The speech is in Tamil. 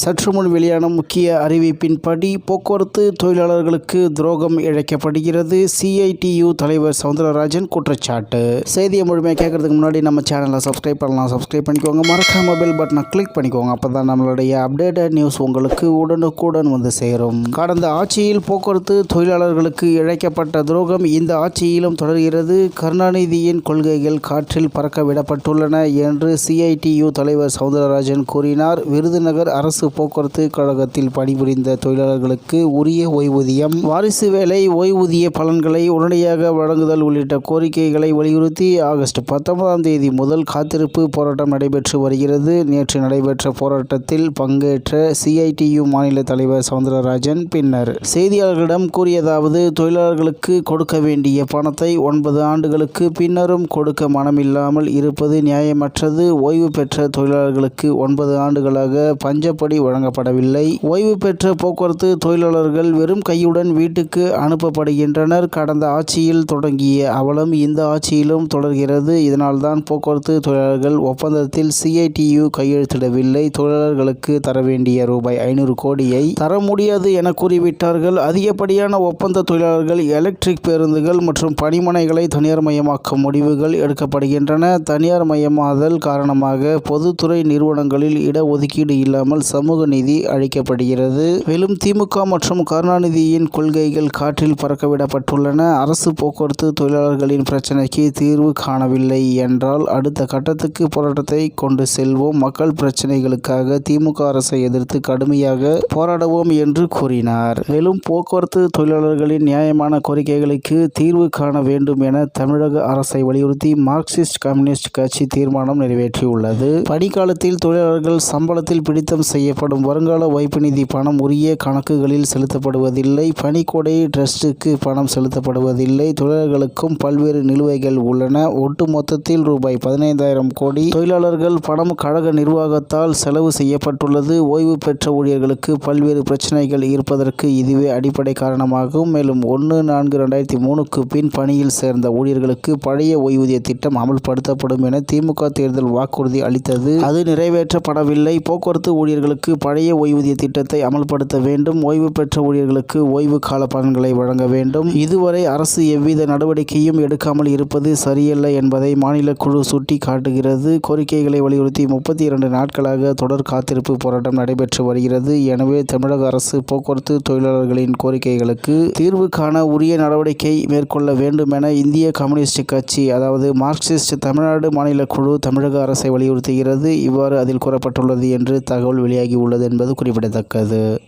சற்று முன் வெளியான முக்கிய அறிவிப்பின்படி போக்குவரத்து தொழிலாளர்களுக்கு துரோகம் இழைக்கப்படுகிறது. சிஐடியு தலைவர் சவுந்தரராஜன் குற்றச்சாட்டு. செய்தியை முழுமையாக கேட்கறதுக்கு முன்னாடி நம்ம சேனலை சப்ஸ்கிரைப் பண்ணலாம். சப்ஸ்கிரைப் பண்ணிக்கோங்க. மறக்காம பெல் பட்டனை கிளிக் பண்ணிக்கோங்க. அப்போ தான் நம்மளுடைய அப்டேட்டட் நியூஸ் உங்களுக்கு உடனுக்குடன் வந்து சேரும். கடந்த ஆட்சியில் போக்குவரத்து தொழிலாளர்களுக்கு இழைக்கப்பட்ட துரோகம் இந்த ஆட்சியிலும் தொடர்கிறது. கருணாநிதியின் கொள்கைகள் காற்றில் பறக்க விடப்பட்டுள்ளன என்று சிஐடியு தலைவர் சவுந்தரராஜன் கூறினார். விருதுநகர் அரசு போக்குவரத்து கழகத்தில் பணிபுரிந்த தொழிலாளர்களுக்கு உரிய ஓய்வூதியம் வாரிசு வேலை ஓய்வூதிய பலன்களை உடனடியாக வழங்குதல் உள்ளிட்ட கோரிக்கைகளை வலியுறுத்தி ஆகஸ்ட் பத்தொன்பதாம் தேதி முதல் காத்திருப்பு போராட்டம் நடைபெற்று வருகிறது. நேற்று நடைபெற்ற போராட்டத்தில் பங்கேற்ற சிஐடியு மாநில தலைவர் சவுந்தரராஜன் பின்னர் செய்தியாளர்களிடம் கூறியதாவது தொழிலாளர்களுக்கு கொடுக்க வேண்டிய பணத்தை ஒன்பது ஆண்டுகளுக்கு பின்னரும் கொடுக்க மனமில்லாமல் இருப்பது நியாயமற்றது. ஓய்வு பெற்ற தொழிலாளர்களுக்கு ஒன்பது ஆண்டுகளாக பஞ்சப்படி வழங்கப்படவில்லை. ஓய்வு பெற்ற போக்குவரத்து தொழிலாளர்கள் வெறும் கையுடன் வீட்டுக்கு அனுப்பப்படுகின்றனர். கடந்த ஆட்சியில் தொடங்கிய அவலம் இந்த ஆட்சியிலும் தொடர்கிறது. இதனால்தான் போக்குவரத்து தொழிலாளர்கள் ஒப்பந்தத்தில் சிஐடியு கையெழுத்திடவில்லை. தொழிலாளர்களுக்கு தர வேண்டிய ரூபாய் ஐநூறு கோடியை தர முடியாது என கூறிவிட்டார்கள். அதிகப்படியான ஒப்பந்த தொழிலாளர்கள் எலக்ட்ரிக் பேருந்துகள் மற்றும் பணிமனைகளை தனியார் மயமாக்கும் முடிவுகள் எடுக்கப்படுகின்றன. தனியார் மயமாதல் காரணமாக பொதுத்துறை நிறுவனங்களில் இடஒதுக்கீடு இல்லாமல் சம நீதி அளிக்கப்படுகிறது. மேலும் திமுக மற்றும் கருணாநிதியின் கொள்கைகள் காற்றில் பறக்கவிடப்பட்டுள்ளன. அரசு போக்குவரத்து தொழிலாளர்களின் பிரச்சினைக்கு தீர்வு காணவில்லை என்றால் அடுத்த கட்டத்துக்கு போராட்டத்தை கொண்டு செல்வோம். மக்கள் பிரச்சினைகளுக்காக திமுக அரசை எதிர்த்து கடுமையாக போராடுவோம் என்று கூறினார். மேலும் போக்குவரத்து தொழிலாளர்களின் நியாயமான கோரிக்கைகளுக்கு தீர்வு காண வேண்டும் என தமிழக அரசை வலியுறுத்தி மார்க்சிஸ்ட் கம்யூனிஸ்ட் கட்சி தீர்மானம் நிறைவேற்றியுள்ளது. பணிக்காலத்தில் தொழிலாளர்கள் சம்பளத்தில் பிடித்தம் செய்ய செய்யப்படும் வருங்கால வைப்பு நிதி பணம் உரிய கணக்குகளில் செலுத்தப்படுவதில்லை. பணிக்கொடை ட்ரஸ்ட்டுக்கு பணம் செலுத்தப்படுவதில்லை. தொழிலாளர்களுக்கும் பல்வேறு நிலுவைகள் உள்ளன. ஒட்டு மொத்தத்தில் ரூபாய் பதினைந்தாயிரம் கோடி. தொழிலாளர்கள் பணம் கழக நிர்வாகத்தால் செலவு செய்யப்பட்டுள்ளது. ஓய்வு பெற்ற ஊழியர்களுக்கு பல்வேறு பிரச்சனைகள் இருப்பதற்கு இதுவே அடிப்படை காரணமாகும். மேலும் ஒன்று நான்கு ரெண்டாயிரத்தி மூணுக்கு பின் பணியில் சேர்ந்த ஊழியர்களுக்கு பழைய ஓய்வூதிய திட்டம் அமல்படுத்தப்படும் என திமுக தேர்தல் வாக்குறுதி அளித்தது. அது நிறைவேற்றப்படவில்லை. போக்குவரத்து ஊழியர்களுக்கு ஊழியர்களுக்கு பழைய ஓய்வூதிய திட்டத்தை அமல்படுத்த வேண்டும். ஓய்வு பெற்ற ஊழியர்களுக்கு ஓய்வு கால பலன்களை வழங்க வேண்டும். இதுவரை அரசு எவ்வித நடவடிக்கையும் எடுக்காமல் இருப்பது சரியல்ல என்பதை மாநில குழு சுட்டி காட்டுகிறது கோரிக்கைகளை வலியுறுத்தி முப்பத்தி இரண்டு நாட்களாக தொடர் காத்திருப்பு போராட்டம் நடைபெற்று வருகிறது. எனவே தமிழக அரசு போக்குவரத்து தொழிலாளர்களின் கோரிக்கைகளுக்கு தீர்வு காண உரிய நடவடிக்கை மேற்கொள்ள வேண்டும் என இந்திய கம்யூனிஸ்ட் கட்சி அதாவது மார்க்சிஸ்ட் தமிழ்நாடு மாநில குழு தமிழக அரசை வலியுறுத்துகிறது. இவ்வாறு அதில் கூறப்பட்டுள்ளது என்று தகவல் வெளியாகி உள்ளது என்பது குறிப்பிடத்தக்கது.